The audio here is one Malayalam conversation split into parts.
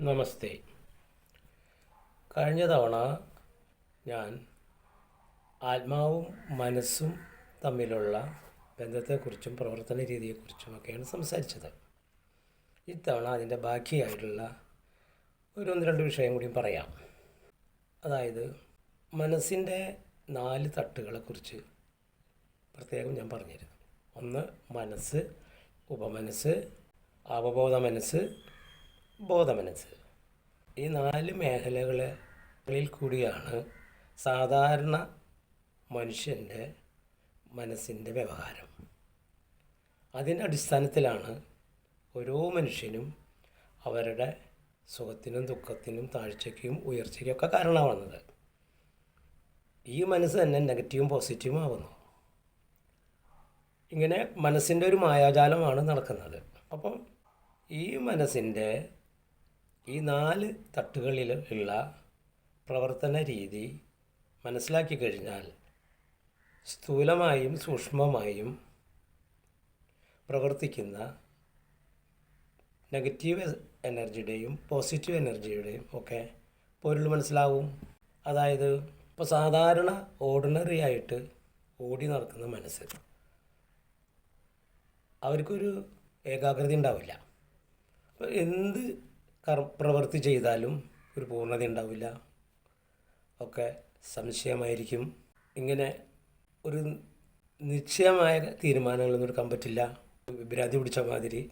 നമസ്തേ. കഴിഞ്ഞ തവണ ഞാൻ ആത്മാവും മനസ്സും തമ്മിലുള്ള ബന്ധത്തെക്കുറിച്ചും പ്രവർത്തന രീതിയെക്കുറിച്ചുമൊക്കെയാണ് സംസാരിച്ചത്. ഇത്തവണ അതിന്റെ ബാക്കിയായിട്ടുള്ള ഒരു ഒന്ന് രണ്ട് വിഷയം കൂടിയും പറയാം. അതായത് മനസ്സിന്റെ നാല് തട്ടുകളെക്കുറിച്ച് പ്രത്യേകം ഞാൻ പറഞ്ഞിരുന്നു. ഒന്ന് മനസ്സ് ഉപമനസ്സ് അവബോധ മനസ്സ് ബോധമനസ്സ് ഈ നാല് മേഖലകളിൽ കൂടിയാണ് സാധാരണ മനുഷ്യന്റെ മനസ്സിന്റെ വ്യവഹാരം. അതിന്റെ അടിസ്ഥാനത്തിലാണ് ഓരോ മനുഷ്യനും അവരുടെ സുഖത്തിനും ദുഃഖത്തിനും താഴ്ചയ്ക്കും ഉയർച്ചയ്ക്കും ഒക്കെ കാരണമാവുന്നത്. ഈ മനസ്സ് തന്നെ നെഗറ്റീവും പോസിറ്റീവും ആവുന്നു. ഇങ്ങനെ മനസ്സിന്റെ ഒരു മായാജാലമാണ് നടക്കുന്നത്. അപ്പം ഈ മനസ്സിന്റെ ഈ നാല് തട്ടുകളിൽ ഉള്ള പ്രവർത്തന രീതി മനസ്സിലാക്കി കഴിഞ്ഞാൽ സ്ഥൂലമായും സൂക്ഷ്മമായും പ്രവർത്തിക്കുന്ന നെഗറ്റീവ് എനർജിയുടെയും പോസിറ്റീവ് എനർജിയുടെയും ഒക്കെ പൊരുൾ മനസ്സിലാവും. അതായത് ഇപ്പോൾ സാധാരണ ഓർഡിനറി ആയിട്ട് ഓടി നടക്കുന്ന മനസ്സ് അവർക്കൊരു ഏകാഗ്രത ഉണ്ടാവില്ല. അപ്പോൾ എന്ത് കർ പ്രവൃത്തി ചെയ്താലും ഒരു പൂർണത ഉണ്ടാവില്ല. ഒക്കെ സംശയമായിരിക്കും. ഇങ്ങനെ ഒരു നിശ്ചയമായ തീരുമാനങ്ങളൊന്നും എടുക്കാൻ പറ്റില്ല. വിഭ്രാന്തി പിടിച്ച മാതിരി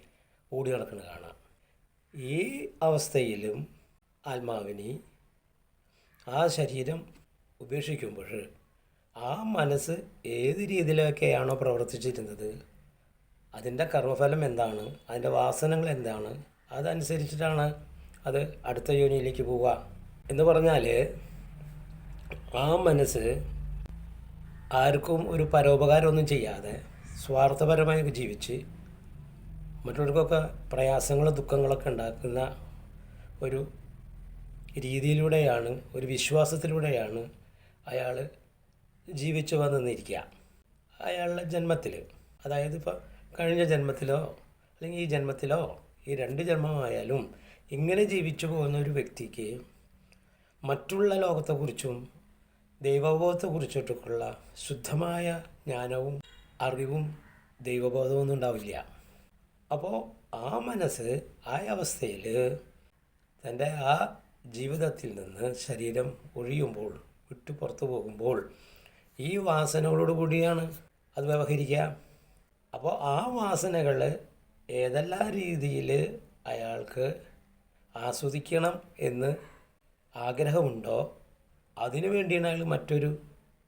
ഓടി നടക്കുന്ന കാണാം. ഈ അവസ്ഥയിലും ആത്മാവിനെ ആ ശരീരം ഉപേക്ഷിക്കുമ്പോൾ ആ മനസ്സ് ഏത് രീതിയിലൊക്കെയാണോ പ്രവർത്തിച്ചിരുന്നത് അതിന്റെ കർമ്മഫലം എന്താണ് അതിന്റെ വാസനകൾ എന്താണ് അതനുസരിച്ചിട്ടാണ് അത് അടുത്ത യോനിയിലേക്ക് പോവുക. എന്ന് പറഞ്ഞാൽ ആ മനസ്സ് ആർക്കും ഒരു പരോപകാരമൊന്നും ചെയ്യാതെ സ്വാർത്ഥപരമായി ജീവിച്ച് മറ്റുള്ളവർക്കൊക്കെ പ്രയാസങ്ങളും ദുഃഖങ്ങളൊക്കെ ഉണ്ടാക്കുന്ന ഒരു രീതിയിലൂടെയാണ് ഒരു വിശ്വാസത്തിലൂടെയാണ് അയാൾ ജീവിച്ചു വന്നിരിക്കുക. അയാളുടെ ജന്മത്തിൽ അതായത് ഇപ്പോൾ കഴിഞ്ഞ ജന്മത്തിലോ അല്ലെങ്കിൽ ഈ ജന്മത്തിലോ ഈ രണ്ട് ജന്മമായാലും ഇങ്ങനെ ജീവിച്ചു പോകുന്ന ഒരു വ്യക്തിക്ക് മറ്റുള്ള ലോകത്തെക്കുറിച്ചും ദൈവബോധത്തെക്കുറിച്ചിട്ടൊക്കെയുള്ള ശുദ്ധമായ ജ്ഞാനവും അറിവും ദൈവബോധവും ഉണ്ടാവില്ല. അപ്പോൾ ആ മനസ്സ് ആ അവസ്ഥയിൽ തന്റെ ആ ജീവിതത്തിൽ നിന്ന് ശരീരം ഒഴിയുമ്പോൾ വിട്ടു പുറത്തു പോകുമ്പോൾ ഈ വാസനകളോട് കൂടിയാണ് അത് വ്യവഹരിക്കുക. അപ്പോൾ ആ വാസനകൾ ഏതെല്ലാം രീതിയിൽ അയാൾക്ക് ആസ്വദിക്കണം എന്ന് ആഗ്രഹമുണ്ടോ? അതിനു വേണ്ടിയാണ് അയാൾ മറ്റൊരു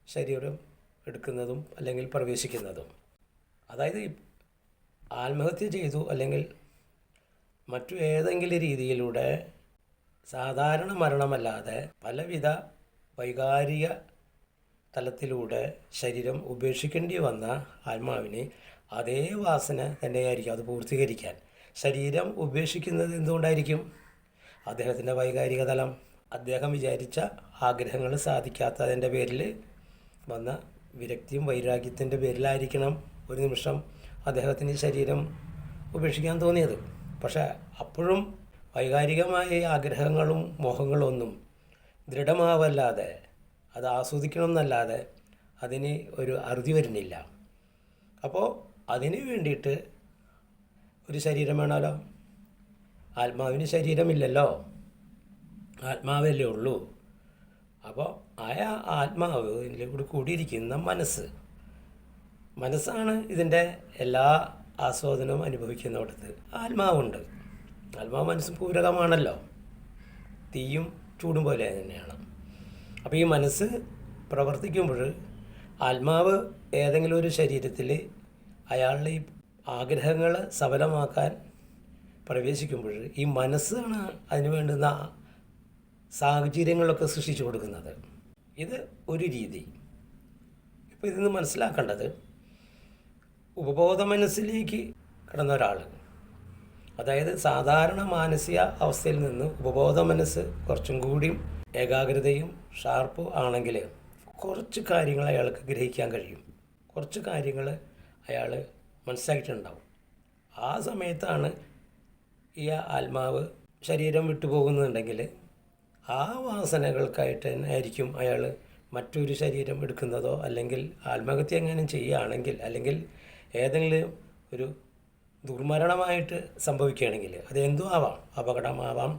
ശരീരം എടുക്കുന്നതും അല്ലെങ്കിൽ പ്രവേശിക്കുന്നതും. അതായത് ആത്മഹത്യ ചെയ്തു അല്ലെങ്കിൽ മറ്റു ഏതെങ്കിലും രീതിയിലൂടെ സാധാരണ മരണമല്ലാതെ പലവിധ വൈകാരിക തലത്തിലൂടെ ശരീരം ഉപേക്ഷിക്കേണ്ടി വന്ന ആത്മാവിന് അതേ വാസന തന്നെയായിരിക്കും അത് പൂർത്തീകരിക്കാൻ. ശരീരം ഉപേക്ഷിക്കുന്നത് എന്തുകൊണ്ടായിരിക്കും? അദ്ദേഹത്തിന്റെ വൈകാരിക തലം. അദ്ദേഹം വിചാരിച്ച ആഗ്രഹങ്ങൾ സാധിക്കാത്തതിന്റെ പേരിൽ വന്ന വിരക്തിയും വൈരാഗ്യത്തിന്റെ പേരിലായിരിക്കണം ഒരു നിമിഷം അദ്ദേഹത്തിന് ശരീരം ഉപേക്ഷിക്കാൻ തോന്നിയത്. പക്ഷേ അപ്പോഴും വൈകാരികമായ ആഗ്രഹങ്ങളും മോഹങ്ങളും ഒന്നും ദൃഢമാവല്ലാതെ അത് ആസ്വദിക്കണം എന്നല്ലാതെ അതിന് ഒരു അറുതി വരുന്നില്ല. അപ്പോൾ അതിന് വേണ്ടിയിട്ട് ഒരു ശരീരം വേണമല്ലോ. ആത്മാവിന് ശരീരമില്ലല്ലോ. ആത്മാവല്ലേ ഉള്ളൂ. അപ്പോൾ ആ ആത്മാവ് ഇതിൽ കൂടി കൂടിയിരിക്കുന്ന മനസ്സ്. മനസ്സാണ് ഇതിന്റെ എല്ലാ ആസ്വാദനവും അനുഭവിക്കുന്ന അനുഭവിക്കുന്നിടത്ത് ആത്മാവുണ്ട്. ആത്മാവ് മനസ്സും പൂരകമാണല്ലോ. തീയും ചൂടും പോലെ തന്നെയാണ്. അപ്പോൾ ഈ മനസ്സ് പ്രവർത്തിക്കുമ്പോൾ ആത്മാവ് ഏതെങ്കിലും ഒരു ശരീരത്തിൽ അയാളുടെ ഈ ആഗ്രഹങ്ങൾ സഫലമാക്കാൻ പ്രവേശിക്കുമ്പോൾ ഈ മനസ്സാണ് അതിന് വേണ്ടുന്ന സാഹചര്യങ്ങളൊക്കെ സൃഷ്ടിച്ചു കൊടുക്കുന്നത്. ഇത് ഒരു രീതി. ഇപ്പോൾ ഇതിന്ന് മനസ്സിലാക്കേണ്ടത് ഉപബോധ മനസ്സിലേക്ക് കിടന്ന ഒരാൾ അതായത് സാധാരണ മാനസിക അവസ്ഥയിൽ നിന്ന് ഉപബോധ മനസ്സ് കുറച്ചും കൂടി ഏകാഗ്രതയും ഷാർപ്പും ആണെങ്കിൽ കുറച്ച് കാര്യങ്ങൾ അയാൾക്ക് ഗ്രഹിക്കാൻ കഴിയും. കുറച്ച് കാര്യങ്ങൾ അയാൾ മനസ്സിലാക്കിയിട്ടുണ്ടാവും. ആ സമയത്താണ് ഈ ആത്മാവ് ശരീരം വിട്ടുപോകുന്നുണ്ടെങ്കിൽ ആ വാസനകൾക്കായിട്ട് തന്നെ ആയിരിക്കും അയാൾ മറ്റൊരു ശരീരം എടുക്കുന്നതോ അല്ലെങ്കിൽ ആത്മഹത്യ എങ്ങാനും ചെയ്യുകയാണെങ്കിൽ അല്ലെങ്കിൽ ഏതെങ്കിലും ഒരു ദുർമരണമായിട്ട് സംഭവിക്കുകയാണെങ്കിൽ അത് എന്തും ആവാം അപകടമാവാം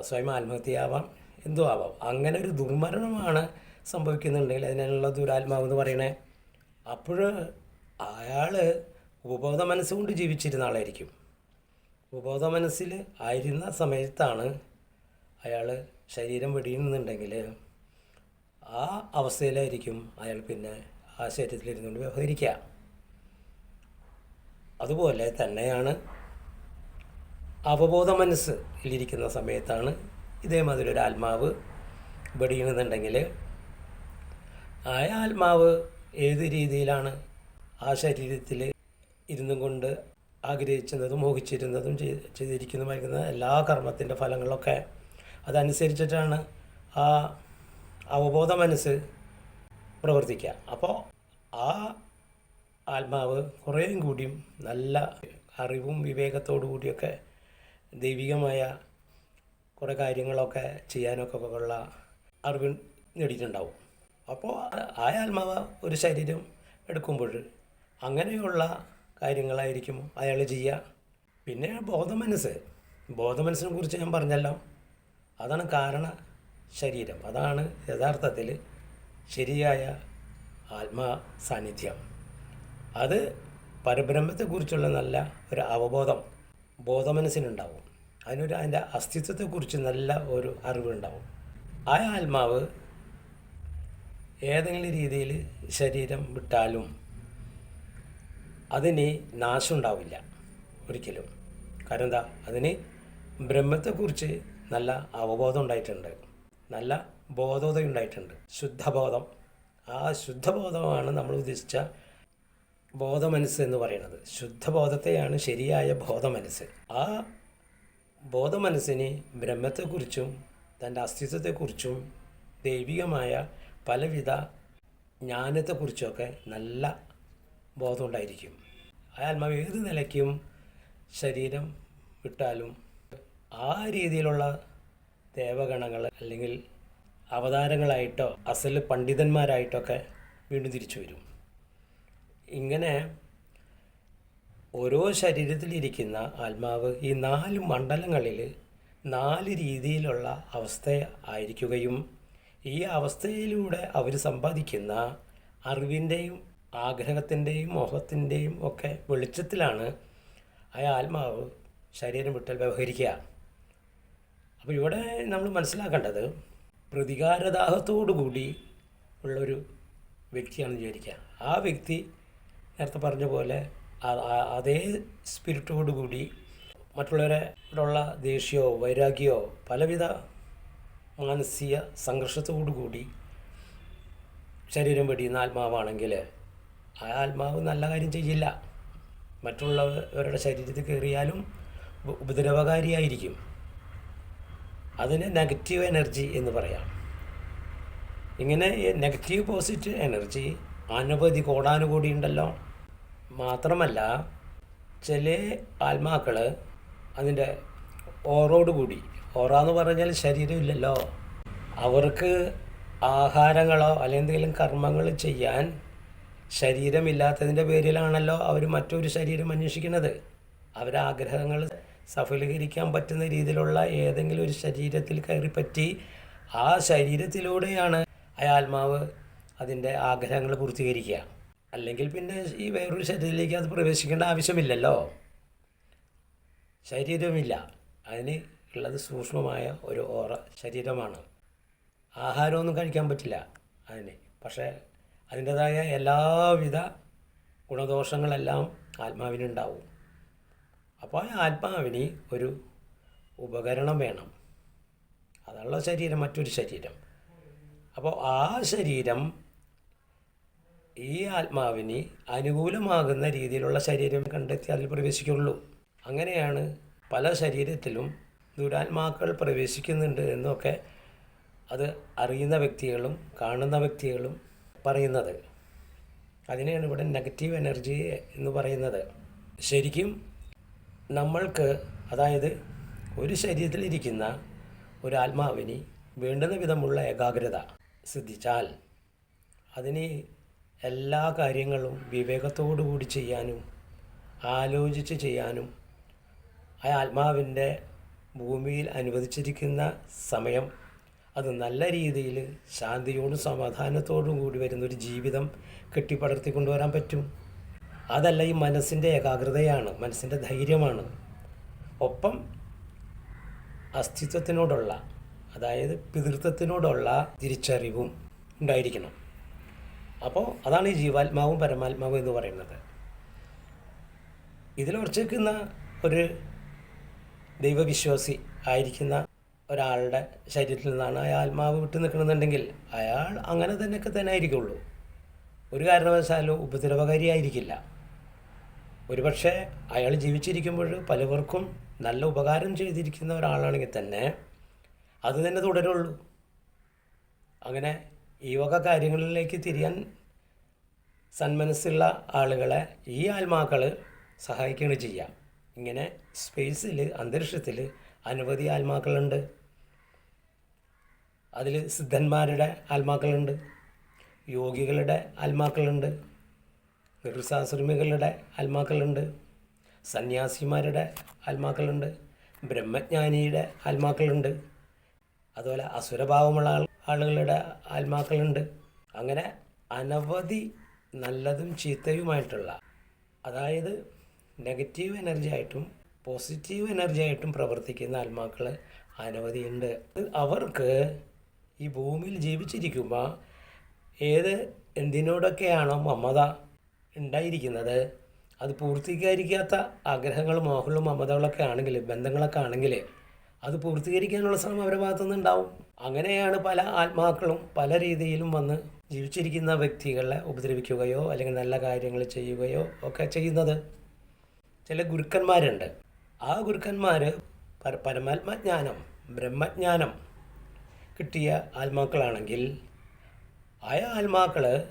സ്വയം ആത്മഹത്യയാവാം. എന്തോ ആവാം അങ്ങനെ ഒരു ദുർമരണമാണ് സംഭവിക്കുന്നുണ്ടെങ്കിൽ അതിനുള്ള ദുരാത്മാവ് എന്ന് പറയണേ. അപ്പോൾ അയാൾ ഉപബോധ മനസ്സുകൊണ്ട് ജീവിച്ചിരുന്ന ആളായിരിക്കും. ഉപബോധ മനസ്സിൽ ആയിരുന്ന സമയത്താണ് അയാൾ ശരീരം വെടിയുന്നുണ്ടെങ്കിൽ ആ അവസ്ഥയിലായിരിക്കും അയാൾ പിന്നെ ആ ശരീരത്തിലിരുന്നുകൊണ്ട് വ്യവഹരിക്കുക. അതുപോലെ തന്നെയാണ് അവബോധ മനസ്സിലിരിക്കുന്ന സമയത്താണ് ഇതേമാതിരി ഒരു ആത്മാവ് വെടിയുന്നുണ്ടെങ്കിൽ ആ ആത്മാവ് ഏത് രീതിയിലാണ് ആ ശരീരത്തിൽ ഇരുന്നും കൊണ്ട് ആഗ്രഹിച്ചിരുന്നതും മോഹിച്ചിരുന്നതും ചെയ്- ചെയ്തിരിക്കുന്നതുമായിരിക്കുന്ന എല്ലാ കർമ്മത്തിന്റെ ഫലങ്ങളൊക്കെ അതനുസരിച്ചിട്ടാണ് ആ അവബോധ മനസ്സ് പ്രവർത്തിക്കുക. അപ്പോൾ ആ ആത്മാവ് കുറേയും കൂടിയും നല്ല അറിവും വിവേകത്തോടു കൂടിയൊക്കെ ദൈവികമായ കുറേ കാര്യങ്ങളൊക്കെ ചെയ്യാനൊക്കെ ഉള്ള അറിവ് നേടിയിട്ടുണ്ടാവും. അപ്പോൾ ആ ആത്മാവ് ഒരു ശരീരം എടുക്കുമ്പോൾ അങ്ങനെയുള്ള കാര്യങ്ങളായിരിക്കും അയാൾ ചെയ്യുക. പിന്നെ ബോധമനസ്സ്. ബോധമനസ്സിനെ കുറിച്ച് ഞാൻ പറഞ്ഞല്ലോ. അതാണ് കാരണ ശരീരം. അതാണ് യഥാർത്ഥത്തിൽ ശരിയായ ആത്മാ സാന്നിധ്യം അത് പരബ്രഹ്മത്തെക്കുറിച്ചുള്ള നല്ല ഒരു അവബോധം ബോധമനസ്സിനുണ്ടാവും. അതിനൊരു അതിന്റെ അസ്തിത്വത്തെക്കുറിച്ച് നല്ല ഒരു അറിവുണ്ടാവും. ആ ആത്മാവ് ഏതെങ്കിലും രീതിയിൽ ശരീരം വിട്ടാലും അതിന് നാശം ഉണ്ടാവില്ല ഒരിക്കലും. കാരണം എന്താ അതിന് ബ്രഹ്മത്തെക്കുറിച്ച് നല്ല അവബോധം ഉണ്ടായിട്ടുണ്ട്. നല്ല ബോധോദയം ഉണ്ടായിട്ടുണ്ട്. ശുദ്ധബോധം. ആ ശുദ്ധബോധമാണ് നമ്മൾ ഉദ്ദേശിച്ച ബോധമനസ്സ് എന്ന് പറയുന്നത്. ശുദ്ധബോധത്തെയാണ് ശരിയായ ബോധമനസ്സ്. ആ ബോധമനസ്സിന് ബ്രഹ്മത്തെക്കുറിച്ചും തന്റെ അസ്തിത്വത്തെക്കുറിച്ചും ദൈവികമായ പലവിധ ജ്ഞാനത്തെക്കുറിച്ചൊക്കെ നല്ല ബോധമുണ്ടായിരിക്കും. ആത്മാവ് ഏത് നിലയ്ക്കും ശരീരം വിട്ടാലും ആ രീതിയിലുള്ള ദേവഗണങ്ങൾ അല്ലെങ്കിൽ അവതാരങ്ങളായിട്ടോ അസൽ പണ്ഡിതന്മാരായിട്ടൊക്കെ വീണ്ടും തിരിച്ചു വരും. ഇങ്ങനെ ഓരോ ശരീരത്തിലിരിക്കുന്ന ആത്മാവ് ഈ നാല് മണ്ഡലങ്ങളിൽ നാല് രീതിയിലുള്ള അവസ്ഥ ആയിരിക്കുകയും ഈ അവസ്ഥയിലൂടെ അവർ സമ്പാദിക്കുന്ന അറിവിന്റെയും ആഗ്രഹത്തിന്റെയും മോഹത്തിന്റെയും ഒക്കെ വെളിച്ചത്തിലാണ് ആ ആത്മാവ് ശരീരം വിട്ടാൽ വ്യവഹരിക്കുക. അപ്പോൾ ഇവിടെ നമ്മൾ മനസ്സിലാക്കേണ്ടത് പ്രതികാരദാഹത്തോടു കൂടി ഉള്ളൊരു വ്യക്തിയാണെന്ന് വിചാരിക്കുക. ആ വ്യക്തി നേരത്തെ പറഞ്ഞ പോലെ അതേ സ്പിരിറ്റോടു കൂടി മറ്റുള്ളവരോടുള്ള ദേഷ്യമോ വൈരാഗ്യമോ പലവിധ മാനസിക സംഘർഷത്തോടു കൂടി ശരീരം വെടിയുന്ന ആത്മാവാണെങ്കിൽ ആ ആത്മാവ് നല്ല കാര്യം ചെയ്യില്ല. മറ്റുള്ളവരുടെ ശരീരത്തിൽ കയറിയാലും ഉപ- ഉപദ്രവകാരിയായിരിക്കും. അതിന് നെഗറ്റീവ് എനർജി എന്ന് പറയാം. ഇങ്ങനെ നെഗറ്റീവ് പോസിറ്റീവ് എനർജി അനവധി കോടാനുകൂടി ഉണ്ടല്ലോ. മാത്രമല്ല ചില ആത്മാക്കൾ അതിന്റെ ഓറോട് കൂടി ഓറ എന്ന് പറഞ്ഞാൽ ശരീരമില്ലല്ലോ അവർക്ക് ആഹാരങ്ങളോ അല്ലെങ്കിൽ എന്തെങ്കിലും കർമ്മങ്ങൾ ചെയ്യാൻ ശരീരമില്ലാത്തതിന്റെ പേരിലാണല്ലോ അവർ മറ്റൊരു ശരീരം അന്വേഷിക്കുന്നത്. അവരുടെ ആഗ്രഹങ്ങൾ സഫലീകരിക്കാൻ പറ്റുന്ന രീതിയിലുള്ള ഏതെങ്കിലും ഒരു ശരീരത്തിൽ കയറിപ്പറ്റി ആ ശരീരത്തിലൂടെയാണ് ആത്മാവ് അതിന്റെ ആഗ്രഹങ്ങൾ പൂർത്തീകരിക്കുക. അല്ലെങ്കിൽ പിന്നെ ഈ വേറൊരു ശരീരത്തിലേക്ക് അത് പ്രവേശിക്കേണ്ട ആവശ്യമില്ലല്ലോ. ശരീരമില്ല അതിന് ഉള്ളത് സൂക്ഷ്മമായ ഒരു ഓറ ശരീരമാണ്. ആഹാരമൊന്നും കഴിക്കാൻ പറ്റില്ല അതിന്. പക്ഷേ അതിന്റെതായ എല്ലാവിധ ഗുണദോഷങ്ങളെല്ലാം ആത്മാവിനുണ്ടാവും. അപ്പോൾ ആ ആത്മാവിന് ഒരു ഉപകരണം വേണം. അതുള്ള ശരീരം മറ്റൊരു ശരീരം. അപ്പോൾ ആ ശരീരം ഈ ആത്മാവിന് അനുകൂലമാകുന്ന രീതിയിലുള്ള ശരീരം കണ്ടെത്തി അതിൽ പ്രവേശിക്കുള്ളൂ. അങ്ങനെയാണ് പല ശരീരത്തിലും ദുരാത്മാക്കൾ പ്രവേശിക്കുന്നുണ്ട് എന്നൊക്കെ അത് അറിയുന്ന വ്യക്തികളും കാണുന്ന വ്യക്തികളും പറയുന്നത്. അതിനെയാണ് ഇവിടെ നെഗറ്റീവ് എനർജി എന്ന് പറയുന്നത്. ശരിക്കും നമ്മൾക്ക് അതായത് ഒരു ശരീരത്തിലിരിക്കുന്ന ഒരു ആത്മാവിന് വേണ്ടുന്ന വിധമുള്ള ഏകാഗ്രത സിദ്ധിച്ചാൽ അതിന് എല്ലാ കാര്യങ്ങളും വിവേകത്തോടു കൂടി ചെയ്യാനും ആലോചിച്ച് ചെയ്യാനും ആ ആത്മാവിന്റെ ഭൂമിയിൽ അനുവദിച്ചിരിക്കുന്ന സമയം അത് നല്ല രീതിയിൽ ശാന്തിയോടും സമാധാനത്തോടും കൂടി വരുന്നൊരു ജീവിതം കെട്ടിപ്പടർത്തി കൊണ്ടുവരാൻ പറ്റും. അതല്ല ഈ മനസ്സിന്റെ ഏകാഗ്രതയാണ് മനസ്സിന്റെ ധൈര്യമാണ്. ഒപ്പം അസ്തിത്വത്തിനോടുള്ള അതായത് പിതൃത്വത്തിനോടുള്ള തിരിച്ചറിവും ഉണ്ടായിരിക്കണം. അപ്പോൾ അതാണ് ഈ ജീവാത്മാവും പരമാത്മാവും എന്ന് പറയുന്നത്. ഇതിൽ ഉറച്ചിരിക്കുന്ന ഒരു ദൈവവിശ്വാസി ആയിരിക്കുന്ന ഒരാളുടെ ശരീരത്തിൽ നിന്നാണ് ആ ആത്മാവ് വിട്ടു നിൽക്കണമെന്നുണ്ടെങ്കിൽ അയാൾ അങ്ങനെ തന്നെയൊക്കെ തന്നെ ആയിരിക്കുള്ളൂ. ഒരു കാരണവശാലും ഉപദ്രവകാരിയായിരിക്കില്ല. ഒരുപക്ഷെ അയാൾ ജീവിച്ചിരിക്കുമ്പോൾ പലവർക്കും നല്ല ഉപകാരം ചെയ്തിരിക്കുന്ന ഒരാളാണെങ്കിൽ തന്നെ അത് തന്നെ തുടരുള്ളൂ. അങ്ങനെ ഈ വക കാര്യങ്ങളിലേക്ക് തിരിയാൻ സന്മനസ്സുള്ള ആളുകളെ ഈ ആത്മാക്കൾ സഹായിക്കുകയാണ് ചെയ്യുക. ഇങ്ങനെ സ്പേസിൽ അന്തരീക്ഷത്തിൽ അനവധി ആത്മാക്കളുണ്ട്. അതിൽ സിദ്ധന്മാരുടെ ആത്മാക്കളുണ്ട് യോഗികളുടെ ആത്മാക്കളുണ്ട് ഗൃഹസാശ്രമികളുടെ ആത്മാക്കളുണ്ട് സന്യാസിമാരുടെ ആത്മാക്കളുണ്ട് ബ്രഹ്മജ്ഞാനിയുടെ ആത്മാക്കളുണ്ട് അതുപോലെ അസുരഭാവമുള്ള ആളുകളുടെ ആത്മാക്കളുണ്ട്. അങ്ങനെ അനവധി നല്ലതും ചീത്തയുമായിട്ടുള്ള അതായത് നെഗറ്റീവ് എനർജി ആയിട്ടും പോസിറ്റീവ് എനർജി ആയിട്ടും പ്രവർത്തിക്കുന്ന ആത്മാക്കൾ അനവധിയുണ്ട്. അവർക്ക് ഈ ഭൂമിയിൽ ജീവിച്ചിരിക്കുമ്പോൾ ഏത് എന്തിനോടൊക്കെയാണോ മമത ഉണ്ടായിരിക്കുന്നത്? അത് പൂർത്തീകരിക്കാത്ത ആഗ്രഹങ്ങളും മോഹങ്ങളും മമതകളൊക്കെ ആണെങ്കിൽ ബന്ധങ്ങളൊക്കെ ആണെങ്കിൽ അത് പൂർത്തീകരിക്കാനുള്ള ശ്രമം അവരുടെ ഭാഗത്തുനിന്ന് ഉണ്ടാവും അങ്ങനെയാണ് പല ആത്മാക്കളും പല രീതിയിലും വന്ന് ജീവിച്ചിരിക്കുന്ന വ്യക്തികളെ ഉപദ്രവിക്കുകയോ അല്ലെങ്കിൽ നല്ല കാര്യങ്ങൾ ചെയ്യുകയോ ഒക്കെ ചെയ്യുന്നത്. ചില ഗുരുക്കന്മാരുണ്ട്. ആ ഗുരുക്കന്മാർ പര പരമാത്മജ്ഞാനം ബ്രഹ്മജ്ഞാനം കിട്ടിയ ആത്മാക്കളാണെങ്കിൽ ആ ആത്മാക്കൾ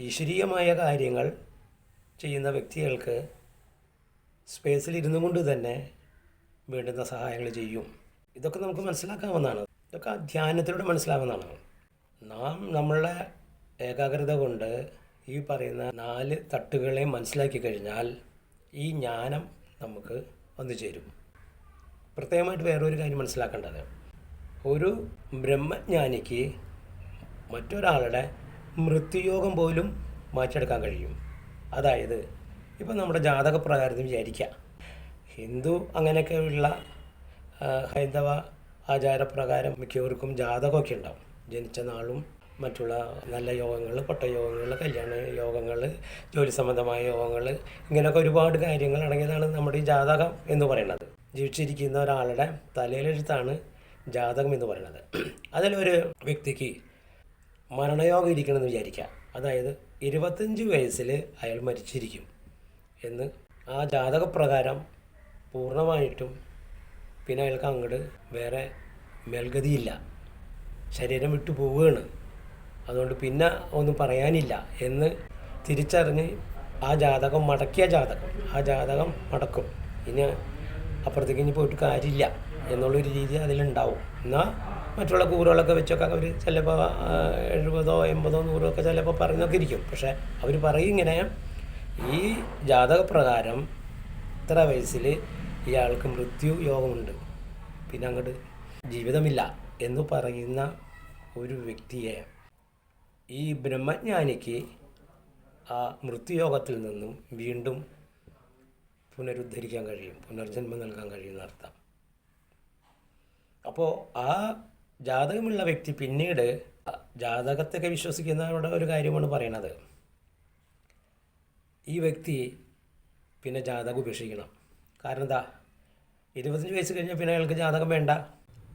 ഈശ്വരീയമായ കാര്യങ്ങൾ ചെയ്യുന്ന വ്യക്തികൾക്ക് സ്പേസിൽ ഇരുന്നു കൊണ്ട് തന്നെ വേണ്ടുന്ന സഹായങ്ങൾ ചെയ്യും. ഇതൊക്കെ നമുക്ക് മനസ്സിലാക്കാവുന്നതാണ്. ഇതൊക്കെ ധ്യാനത്തിലൂടെ മനസ്സിലാവുന്നതാണ്. നാം നമ്മളുടെ ഏകാഗ്രത കൊണ്ട് ഈ പറയുന്ന നാല് തട്ടുകളെ മനസ്സിലാക്കി കഴിഞ്ഞാൽ ഈ ജ്ഞാനം നമുക്ക് വന്നു ചേരും. പ്രത്യേകമായിട്ട് വേറൊരു കാര്യം മനസ്സിലാക്കേണ്ടത് ഒരു ബ്രഹ്മജ്ഞാനിക്ക് മറ്റൊരാളുടെ മൃത്യുയോഗം പോലും മാറ്റിയെടുക്കാൻ കഴിയും. അതായത് ഇപ്പം നമ്മുടെ ജാതക പ്രകാരത്തിൽ വിചാരിക്കുക ഹിന്ദു അങ്ങനെയൊക്കെയുള്ള ഹൈന്ദവ ആചാരപ്രകാരം മിക്കവർക്കും ജാതകമൊക്കെ ഉണ്ടാവും. ജനിച്ച നാളും മറ്റുള്ള നല്ല യോഗങ്ങൾ പൊട്ടയോഗങ്ങൾ കല്യാണ യോഗങ്ങൾ ജോലി സംബന്ധമായ യോഗങ്ങൾ ഇങ്ങനെയൊക്കെ ഒരുപാട് കാര്യങ്ങൾ അടങ്ങിയതാണ് നമ്മുടെ ഈ ജാതകം എന്ന് പറയുന്നത്. ജീവിച്ചിരിക്കുന്ന ഒരാളുടെ തലയിലെഴുത്താണ് ജാതകം എന്ന് പറയുന്നത്. അതിലൊരു വ്യക്തിക്ക് മരണയോഗം ഇരിക്കണമെന്ന് വിചാരിക്കുക. അതായത് ഇരുപത്തഞ്ച് വയസ്സിൽ അയാൾ മരിച്ചിരിക്കും എന്ന് ആ ജാതകപ്രകാരം പൂർണമായിട്ടും പിന്നെ അയാൾക്ക് അങ്ങോട്ട് വേറെ മേൽഗതിയില്ല. ശരീരം വിട്ടു പോവുകയാണ്. അതുകൊണ്ട് പിന്നെ ഒന്നും പറയാനില്ല എന്ന് തിരിച്ചറിഞ്ഞ് ആ ജാതകം മടക്കിയ ജാതകം. ആ ജാതകം മടക്കും. ഇനി അപ്പുറത്തേക്ക് ഇനി പോയിട്ട് കാര്യമില്ല. എന്നുള്ളൊരു രീതി അതിലുണ്ടാവും. എന്നാൽ മറ്റുള്ള കൂറുകളൊക്കെ വെച്ചൊക്കെ അവർ ചിലപ്പോൾ എഴുപതോ എൺപതോ നൂറോ ഒക്കെ ചിലപ്പോൾ പറയുന്നൊക്കെ ഇരിക്കും. പക്ഷേ അവർ പറയും ഇങ്ങനെ ഈ ജാതകപ്രകാരം ഇത്ര വയസ്സിൽ ഇയാൾക്ക് മൃത്യു യോഗമുണ്ട് പിന്നെ അങ്ങോട്ട് ജീവിതമില്ല എന്ന് പറയുന്ന ഒരു വ്യക്തിയെ ഈ ബ്രഹ്മജ്ഞാനിക്ക് ആ മൃത്യുയോഗത്തിൽ നിന്നും വീണ്ടും പുനരുദ്ധരിക്കാൻ കഴിയും. പുനർജന്മം നൽകാൻ കഴിയുന്ന അർത്ഥം അപ്പോൾ ആ ജാതകമുള്ള വ്യക്തി പിന്നീട് ജാതകത്തൊക്കെ വിശ്വസിക്കുന്നവരുടെ ഒരു കാര്യമാണ് പറയണത്. ഈ വ്യക്തി പിന്നെ ജാതകം ഉപേക്ഷിക്കണം. കാരണം എന്താ? ഇരുപത്തഞ്ച് വയസ്സ് കഴിഞ്ഞാൽ പിന്നെ അയാൾക്ക് ജാതകം വേണ്ട.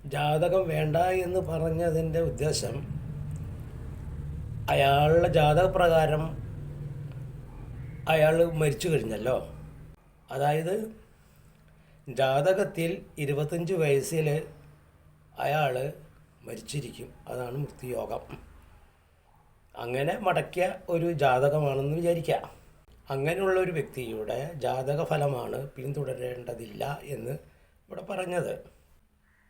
ജാതകം വേണ്ട എന്ന് പറഞ്ഞതിന്റെ ഉദ്ദേശം അയാളുടെ ജാതകപ്രകാരം അയാൾ മരിച്ചു കഴിഞ്ഞല്ലോ. അതായത് ജാതകത്തിൽ ഇരുപത്തഞ്ച് വയസ്സിൽ അയാൾ മരിച്ചിരിക്കും. അതാണ് മൃത്യുയോഗം. അങ്ങനെ മടക്കിയ ഒരു ജാതകമാണെന്ന് വിചാരിക്കുക. അങ്ങനെയുള്ള ഒരു വ്യക്തിയുടെ ജാതക ഫലമാണ് പിന്തുടരേണ്ടതില്ല എന്ന് ഇവിടെ പറഞ്ഞത്.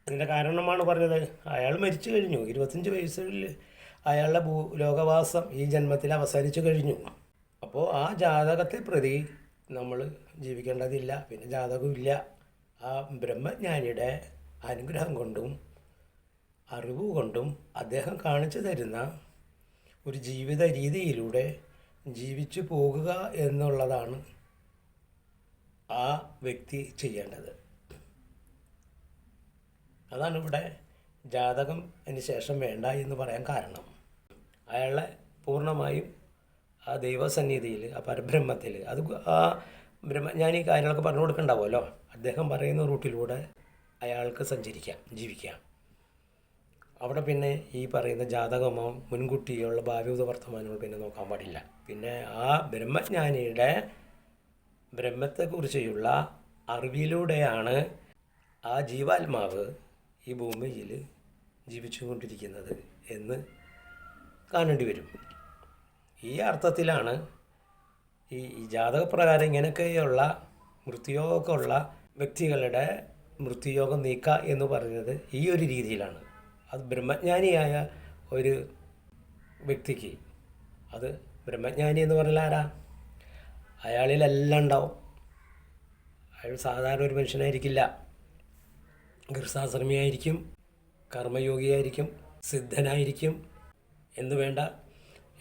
അതിന്റെ കാരണമാണ് പറഞ്ഞത്. അയാൾ മരിച്ചു കഴിഞ്ഞു. ഇരുപത്തഞ്ച് വയസ്സിൽ അയാളുടെ ഭൂ ലോകവാസം ഈ ജന്മത്തിൽ അവസാനിച്ചു കഴിഞ്ഞു. അപ്പോൾ ആ ജാതകത്തെ പ്രതി നമ്മൾ ജീവിക്കേണ്ടതില്ല. പിന്നെ ജാതകമില്ല. ആ ബ്രഹ്മജ്ഞാനിയുടെ അനുഗ്രഹം കൊണ്ടും അറിവ് കൊണ്ടും അദ്ദേഹം കാണിച്ചു തരുന്ന ഒരു ജീവിത രീതിയിലൂടെ ജീവിച്ചു പോകുക എന്നുള്ളതാണ് ആ വ്യക്തി ചെയ്യേണ്ടത്. അതാണ് ഇവിടെ ജാതകം അതിന് ശേഷം വേണ്ട എന്ന് പറയാൻ കാരണം. അയാളെ പൂർണമായും ആ ദൈവസന്നിധിയിൽ ആ പരബ്രഹ്മത്തിൽ അത് ആ ബ്രഹ്മ ഞാൻ ഈ കാര്യങ്ങളൊക്കെ പറഞ്ഞു കൊടുക്കണ്ടാവുമല്ലോ. അദ്ദേഹം പറയുന്ന റൂട്ടിലൂടെ അയാൾക്ക് സഞ്ചരിക്കാം ജീവിക്കാം. അവിടെ പിന്നെ ഈ പറയുന്ന ജാതകമോ മുൻകൂട്ടിയുള്ള ഭാവിയുത വർത്തമാനങ്ങൾ പിന്നെ നോക്കാൻ പാടില്ല. പിന്നെ ആ ബ്രഹ്മജ്ഞാനിയുടെ ബ്രഹ്മത്തെക്കുറിച്ചുള്ള അറിവിലൂടെയാണ് ആ ജീവാത്മാവ് ഈ ഭൂമിയിൽ ജീവിച്ചുകൊണ്ടിരിക്കുന്നത് എന്ന് കാണേണ്ടി വരും. ഈ അർത്ഥത്തിലാണ് ഈ ഈ ജാതകപ്രകാരം ഇങ്ങനെയൊക്കെയുള്ള മൃത്യുയോഗമൊക്കെ ഉള്ള വ്യക്തികളുടെ മൃത്യുയോഗം നീക്കുക എന്ന് പറയുന്നത് ഈ ഒരു രീതിയിലാണ്. അത് ബ്രഹ്മജ്ഞാനിയായ ഒരു വ്യക്തിക്ക് അത് ബ്രഹ്മജ്ഞാനി എന്ന് പറഞ്ഞാൽ ആരാ? അയാളിലെല്ലാം ഉണ്ടാവും. അയാൾ സാധാരണ ഒരു മനുഷ്യനായിരിക്കില്ല. ഗൃഹസാശ്രമിയായിരിക്കും കർമ്മയോഗിയായിരിക്കും സിദ്ധനായിരിക്കും എന്ന് വേണ്ട.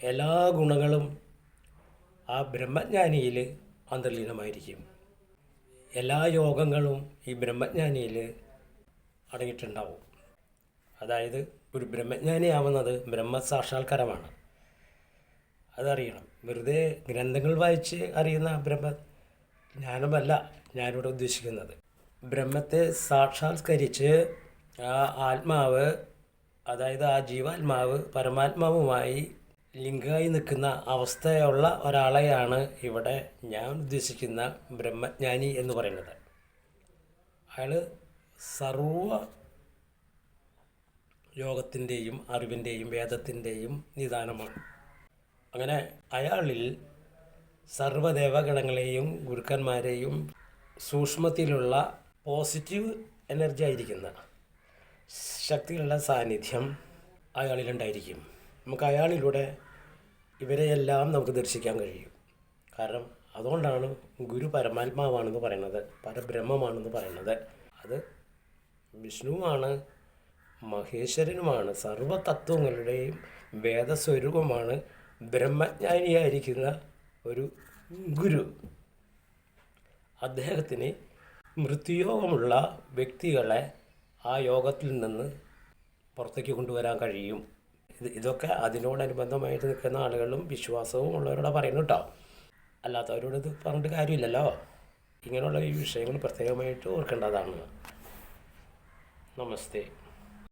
എല്ലാ ഗുണങ്ങളും ആ ബ്രഹ്മജ്ഞാനിയിൽ അന്തർലീനമായിരിക്കും. എല്ലാ യോഗങ്ങളും ഈ ബ്രഹ്മജ്ഞാനിയിൽ അടങ്ങിയിട്ടുണ്ടാവും. അതായത് ഒരു ബ്രഹ്മജ്ഞാനിയാവുന്നത് ബ്രഹ്മസാക്ഷാത്കാരമാണ്. അതറിയണം. വെറുതെ ഗ്രന്ഥങ്ങൾ വായിച്ച് അറിയുന്ന ബ്രഹ്മ ജ്ഞാനമല്ല ഞാനിവിടെ ഉദ്ദേശിക്കുന്നത്. ബ്രഹ്മത്തെ സാക്ഷാത്കരിച്ച് ആ ആത്മാവ് അതായത് ആ ജീവാത്മാവ് പരമാത്മാവുമായി ലിംഗമായി നിൽക്കുന്ന അവസ്ഥയുള്ള ഒരാളെയാണ് ഇവിടെ ഞാൻ ഉദ്ദേശിക്കുന്ന ബ്രഹ്മജ്ഞാനി എന്ന് പറയുന്നത്. അയാൾ സർവ യോഗത്തിന്റെയും അറിവിന്റെയും വേദത്തിന്റെയും നിദാനമാണ്. അങ്ങനെ അയാളിൽ സർവദേവഗണങ്ങളെയും ഗുരുക്കന്മാരെയും സൂക്ഷ്മത്തിലുള്ള പോസിറ്റീവ് എനർജി ആയിരിക്കുന്ന ശക്തികളുടെ സാന്നിധ്യം അയാളിലുണ്ടായിരിക്കും. നമുക്ക് അയാളിലൂടെ ഇവരെയെല്ലാം നമുക്ക് ദർശിക്കാൻ കഴിയും. കാരണം അതുകൊണ്ടാണ് ഗുരു പരമാത്മാവാണെന്ന് പറയുന്നത് പരബ്രഹ്മമാണെന്ന് പറയുന്നത്. അത് വിഷ്ണുവാണ് മഹേശ്വരനുമാണ്. സർവതത്വങ്ങളുടെയും വേദസ്വരൂപമാണ്. ബ്രഹ്മജ്ഞാനിയായിരിക്കുന്ന ഒരു ഗുരു. അദ്ദേഹത്തിന് മൃത്യുയോഗമുള്ള വ്യക്തികളെ ആ യോഗത്തിൽ നിന്ന് പുറത്തേക്ക് കൊണ്ടുവരാൻ കഴിയും. ഇത് ഇതൊക്കെ അതിനോടനുബന്ധമായിട്ട് നിൽക്കുന്ന ആളുകളും വിശ്വാസവും ഉള്ളവരോട് പറയുന്നു കേട്ടോ. അല്ലാത്തവരോട് ഇത് പറഞ്ഞിട്ട് കാര്യമില്ലല്ലോ. ഇങ്ങനെയുള്ള ഈ വിഷയങ്ങൾ പ്രത്യേകമായിട്ട് ഓർക്കേണ്ടതാണ്. നമസ്തേ.